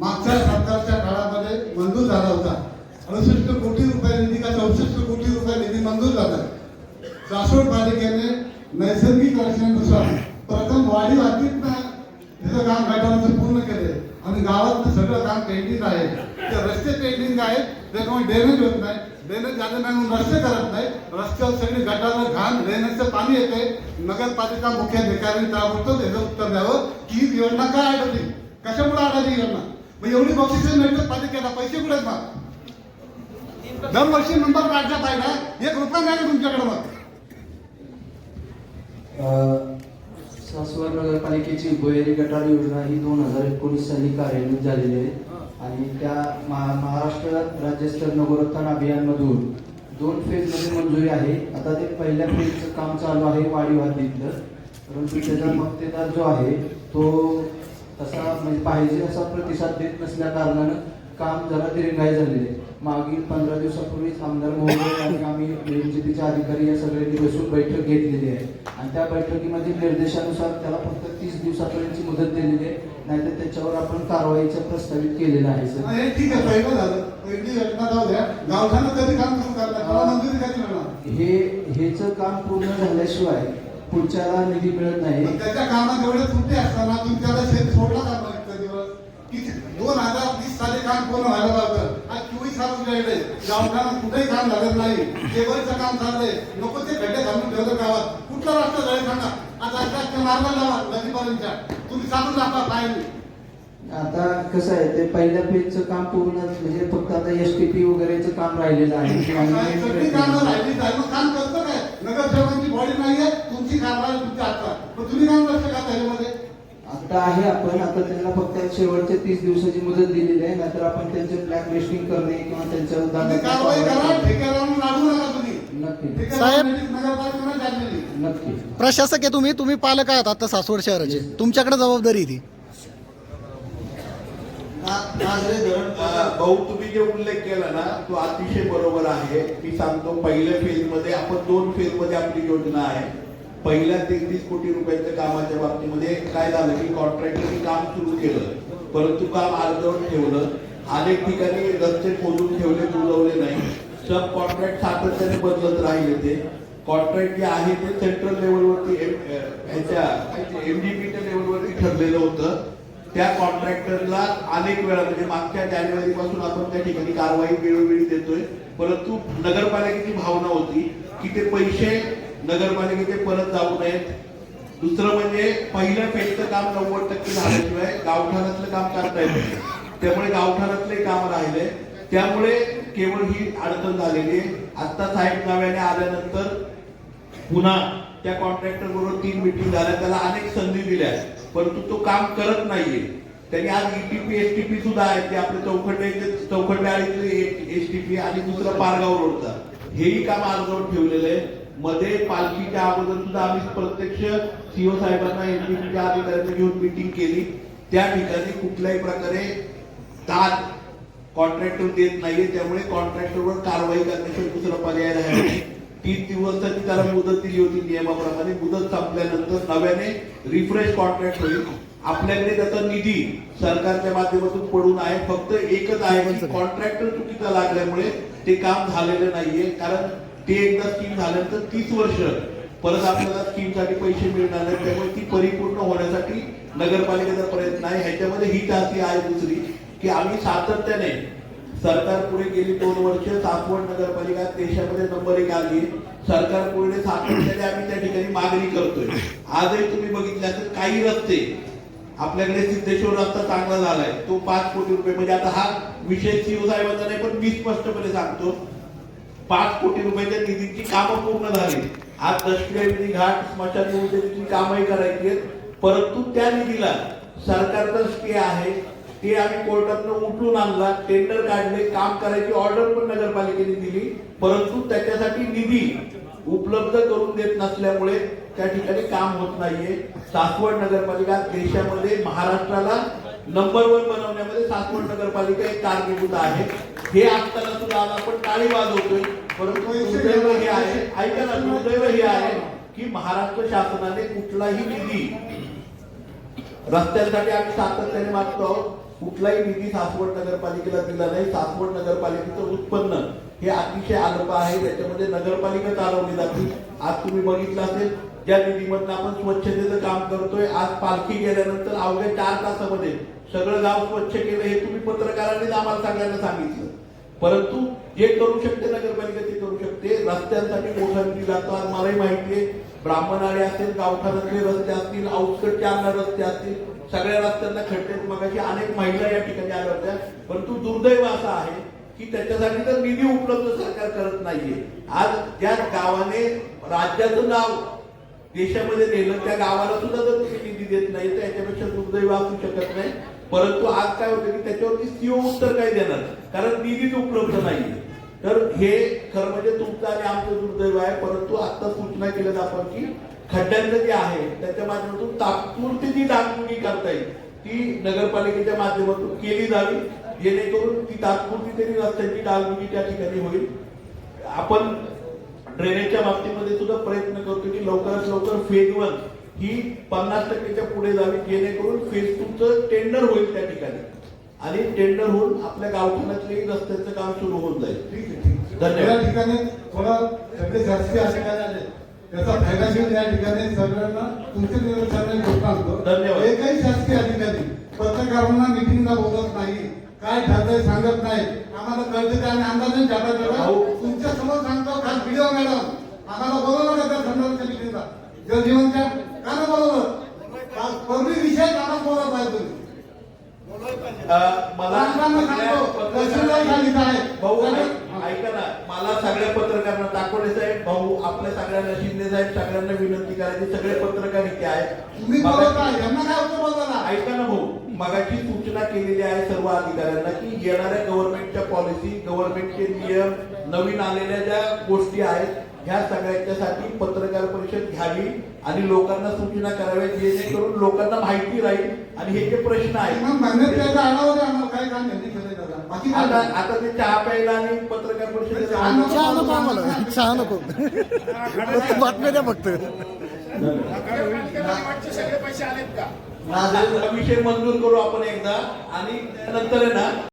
मागच्या सरकारच्या काळामध्ये मंजूर झाला होता. अडुसष्ट कोटी रुपये निधी का चौसष्ट कोटी रुपये निधी मंजूर झाला. सासवड पालिकेने नैसर्गिक रचनेनुसार प्रथम वाढीव हद्दीतनं तिथं काम गाठवण्याचं पूर्ण केले आणि गावात सगळं काम पेंडिंग आहे. ते रस्ते पेंडिंग आहेत. त्याच्यामुळे ड्रेनेज होत नाही. ड्रेनेज झालं नाही म्हणून रस्ते करत नाही. रस्त्यावर सगळी गटारं घाण ड्रेनेजचं पाणी येते नगरपालिका मुख्याधिकाऱ्यांनी ताबडतोब त्याचं उत्तर द्यावं. की ही योजना काय अडवली कशामुळे अडवली योजना? मग एवढी बक्षिसे मिळतात पालिकेला पैसे कुठे मग? दरवर्षी नंबर काढला पाहिजे एक रुपया नाही तुमच्याकडे मग? सासवड नगरपालिकेची भुयारी गटार योजना ही दोन हजार एकोणीस साली कार्यान्वित झालेली आहे. आणि त्या महाराष्ट्र राज्यस्तर नगरोत्थान अभियानमधून दोन फेजमध्ये मंजुरी आहे. आता ते पहिल्या फेजचं काम चालू आहे वाढीव परंतु त्याचा मक्तेदार जो आहे तो तसा म्हणजे पाहिजे असा प्रतिसाद देत नसल्या कारणानं काम जरा दिरंगाई झालेले आहे. मागील पंधरा दिवसापूर्वीच आमदार महोदय आणि आम्ही एनजीपीचे अधिकारी या सगळ्यांनी बसून बैठक घेतलेली आहे. आणि त्या बैठकीमधील निर्देशानुसार त्याला फक्त तीस दिवसापर्यंतची मुदत दिलेली आहे. नाहीतर त्याच्यावर आपण कारवाईचं प्रस्तावित केलेलं आहे सर. हे ठीक आहे पहिलं झालं. पहिली योजना जाऊ द्या. गावठाणं कधी काम सुरू करणार मला मंजुरी कधी मिळणार हे हेच काम पूर्ण झाल्याशिवाय पुढच्याला निधी मिळत नाही. त्याच्या कामात एवढे त्रुटी असताना तुम्ही त्याला शेत सोडला मग इतके दिवस. किती? दोन हजार वीस साली काम पूर्ण व्हायला पाहिजे आज चोवीस साल तुझ्याकडे गावठाणं कुठेही काम झालेलं नाही. केबलचं काम चाललंय. नको ते खड्डे घालून ठेवलं गावात. कुठला रस्ता जाईल सांगा. आता आता मार्ग लावा नदीपर्यंतच्या तुम्ही चालून जाता पाहिजे आता कसं आहे ते पहिल्या फेजचं काम पूर्ण म्हणजे फक्त आता एस टी पी वगैरेचं काम राहिलेलं आहे. मग काय तुमची कारवाई तुमच्या हातात पण तुम्ही काम करता का त्याच्यामध्ये? आता आहे आपण आता त्यांना फक्त शेवटचे तीस दिवसाची मुदत दिलेली आहे नाहीतर आपण त्यांचे ब्लॅक लिस्टिंग करणे किंवा त्यांच्यावर कारवाई करा. ठेकेदारांना लागू नका तुम्ही. नक्की. जाणलेली नक्की. प्रशासक आहे तुम्ही तुम्ही पालक आहात आता सासवड शहराचे. तुमच्याकडे जबाबदारी आहे ती. भाऊ तुम्ही जे उल्लेख केला ना तो अतिशय बरोबर आहे. मी सांगतो पहिल्या फेजमध्ये आपण दोन फेजमध्ये आपली योजना आहे. पहिल्या तेहतीस कोटी रुपयाच्या कामाच्या बाबतीमध्ये काय झालं की कॉन्ट्रॅक्टरनी काम सुरू केलं. परंतु काम अर्धवट ठेवलं. अनेक ठिकाणी रस्ते खोदून ठेवले बुजवले नाही. सब कॉन्ट्रॅक्ट सातत्याने बदलत राहिले ते. कॉन्ट्रॅक्ट जे आहे ते सेंट्रल लेवलवरती ह्याच्या एमडीपीच्या लेवलवरती ठरलेलं होतं. त्या कॉन्ट्रॅक्टरला अनेक वेळा म्हणजे मागच्या जानेवारी पासून आपण त्या ठिकाणी कारवाई वेळोवेळी देतोय. परंतु नगरपालिकेची भावना होती की ते पैसे नगरपालिकेचे परत जाऊ नयेत. दुसरं म्हणजे पहिल्या फेजचं काम नव्वद टक्के झाल्याशिवाय गावठाणातलं काम करता येत नाही. त्यामुळे गावठाणातले काम राहिले. त्यामुळे केवळ ही अडचण झालेली आहे. आता साहेब नव्याने आल्यानंतर पुन्हा त्या कॉन्ट्रॅक्टर बरोबर तीन मिटिंग झाल्या. त्याला अनेक संधी दिल्या परंतु तो काम करत नाहीये. त्यांनी आज E ईटीपी एसटीपी सुद्धा आहे ते आपले चौखंडे चौखंडे आणि एसटीपी आणि दुसरं पारगाव रोडचा. हेही काम आजवर ठेवलेलं आहे. मध्ये पालखीच्या अगोदर सुद्धा आम्ही प्रत्यक्ष सीओ साहेबांना एनटीपीच्या अधिकाऱ्यांना घेऊन मिटिंग केली. त्या ठिकाणी कुठल्याही प्रकारे दाद कॉन्ट्रॅक्टर देत नाहीये. त्यामुळे कॉन्ट्रॅक्टरवर कारवाई करण्याशिवाय दुसरा पर्याय राहिला नाही. तीन दिवसाची त्याला मुदत दिली होती नियमाप्रमाणे. मुदत संपल्यानंतर नव्याने रिफ्रेश कॉन्ट्रॅक्ट होईल आपल्याकडे त्याचा निधी सरकारच्या माध्यमातून पडून आहे. फक्त एकच आहे की कॉन्ट्रॅक्टर चुकीचा लागल्यामुळे ते काम झालेलं नाहीये. कारण ते एकदा स्कीम झाल्यानंतर तीस वर्ष परत आपल्याला स्कीमसाठी पैसे मिळणार नाही त्यामुळे ती परिपूर्ण होण्यासाठी नगरपालिकेचा प्रयत्न आहे. ह्याच्यामध्ये ही चाचणी आहे दुसरी की आम्ही सातत्याने सरकार पुढे गेली दोन वर्ष सासवड नगरपालिका देशामध्ये नंबर एक आली सरकार पुढे सातत्याने आम्ही त्या ठिकाणी मागणी करतोय. आजही तुम्ही बघितले असेल काही रस्ते आपल्याकडे सिद्धेश्वर रस्ता चांगला झालाय. तो पाच कोटी रुपये म्हणजे आता हा विषय सीओ साहेबांचा नाही पण मी स्पष्टपणे सांगतो. पाच कोटी रुपयाच्या निधीची कामं पूर्ण झाली. आज दशक्रिया घाट स्मशानभूमीची कामही करायची आहेत. परंतु त्या निधीला सरकारचा स्टे आहे. ते आम्ही कोर्टातनं उठून आणला टेंडर काढले काम करायची ऑर्डर पण नगरपालिकेने दिली. परंतु त्याच्यासाठी निधी उपलब्ध करून देत नसल्यामुळे त्या ठिकाणी काम होत नाहीये. सासवड नगरपालिका देशामध्ये महाराष्ट्राला नंबर वन बनवण्यामध्ये सासवड नगरपालिका एक कारणीभूत आहे. हे असताना सुद्धा आज आपण टाळी वाजवतोय. परंतु दुर्दैव हे आहे. ऐका ना दुर्दैव हे आहे की महाराष्ट्र शासनाने कुठलाही निधी रस्त्यांसाठी आम्ही सातत्याने मागतो आहोत. कुठलाही निधी सासवड नगरपालिकेला दिला नाही. सासवड नगरपालिकेचं उत्पन्न हे अतिशय अल्प आहे. त्याच्यामध्ये नगरपालिका चालवली जाते. आज तुम्ही बघितलं असेल ज्या निधीमधनं आपण स्वच्छतेचं काम करतोय आज पालखी गेल्यानंतर अवघ्या चार तासामध्ये सगळं गाव स्वच्छ केलं हे तुम्ही पत्रकारांनीच आम्हाला सगळ्यांना सांगितलं. परंतु जे करू शकते नगरपालिका ते करू शकते. रस्त्यांसाठी मोठा निधी मलाही माहिती आहे. ब्राह्मणाळे असेल गावठाणातले रस्ते असतील आउटस्कटचे आणणार रस्ते असतील सगळ्या रस्त्यांना खड्डे मगाशी अनेक महिला या ठिकाणी आल्या होत्या. परंतु दुर्दैव असं आहे की त्याच्यासाठी तर निधी उपलब्ध सरकार करत नाहीये. आज ज्या गावाने राज्याचं नाव देशामध्ये नेलं त्या गावाला सुद्धा जर निधी देत नाही. तर याच्यापेक्षा दुर्दैव असू शकत नाही. परंतु आज काय होतं की त्याच्यावरती सीओ उत्तर काय देणार कारण निधीच उपलब्ध नाहीये. तर हे खरं म्हणजे तुमचं आणि आमचं दुर्दैव आहे. परंतु आता सूचना केल्यात आपण की खड्ड्यांचं जे आहे त्याच्या माध्यमातून तात्पुरती जी डागडुगी करता येईल. ती नगरपालिकेच्या माध्यमातून केली जावी. जेणेकरून ती तात्पुरती तरी रस्त्यांची डागडुगी त्या ठिकाणी होईल. आपण ड्रेनेजच्या बाबतीमध्ये सुद्धा प्रयत्न करतो की लवकरात लवकर फेज वन ही पन्नास टक्केच्या पुढे जावी जेणेकरून फेज टूचं टेंडर होईल त्या ठिकाणी आणि टेंडर होऊन आपल्या गावठाणातले रस्त्याचं काम सुरू होऊन जाईल ठीक आहे. धन्यवाद. ठिकाणी थोडा सगळे शासकीय अधिकारी आले त्याचा फायदा घेऊन या ठिकाणी सगळ्यांना तुमच्या निदर्शनाने घोषणा आणतो धन्यवाद. एकही शासकीय अधिकारी पत्रकारांना मिटिंगला बोलत नाही काय ठरलंय सांगत नाही आम्हाला कळतं काय आणि करा भाऊ. तुमच्यासमोर सांगतो खास व्हिडिओ मॅडम आम्हाला बोलवलं का त्या संदर्भाच्या मिटिंगला जलजीवनच्या का नाही बोलवलं पूर्वी विषय आम्हाला बोलत नाही तुम्ही अं, मला सांगताना सगळ्या सांगतो, तहसीलदार सांगितलं आहे. पत्रकारांना- भाऊ ऐक- ऐका ना मला सगळ्या पत्रकारांना दाखवले साहेब भाऊ आपल्या सगळ्यांना शिंदे साहेब सगळ्यांना विनंती करायची सगळे पत्रकार इथे आहेत. आहे? ऐका ना भाऊ मगाची सूचना केलेली आहे सर्व अधिकाऱ्यांना की येणाऱ्या गव्हर्नमेंटच्या पॉलिसी गव्हर्नमेंटचे नियम नवीन आलेल्या ज्या गोष्टी आहेत ह्या सगळ्यांच्यासाठी पत्रकार परिषद घ्यावी आणि लोकांना सूचना कराव्या जेणेकरून लोकांना माहिती राहील आणि हे जे प्रश्न आहेत बाकी काय? आता. आता ते चहा प्यायला आणि पत्रकार परिषदेत चहा नको. आम्हाला. चहा नको फक्त बातम्या द्या फक्त. हा विषय मंजूर करू आपण एकदा. आणि त्यानंतर आहे ना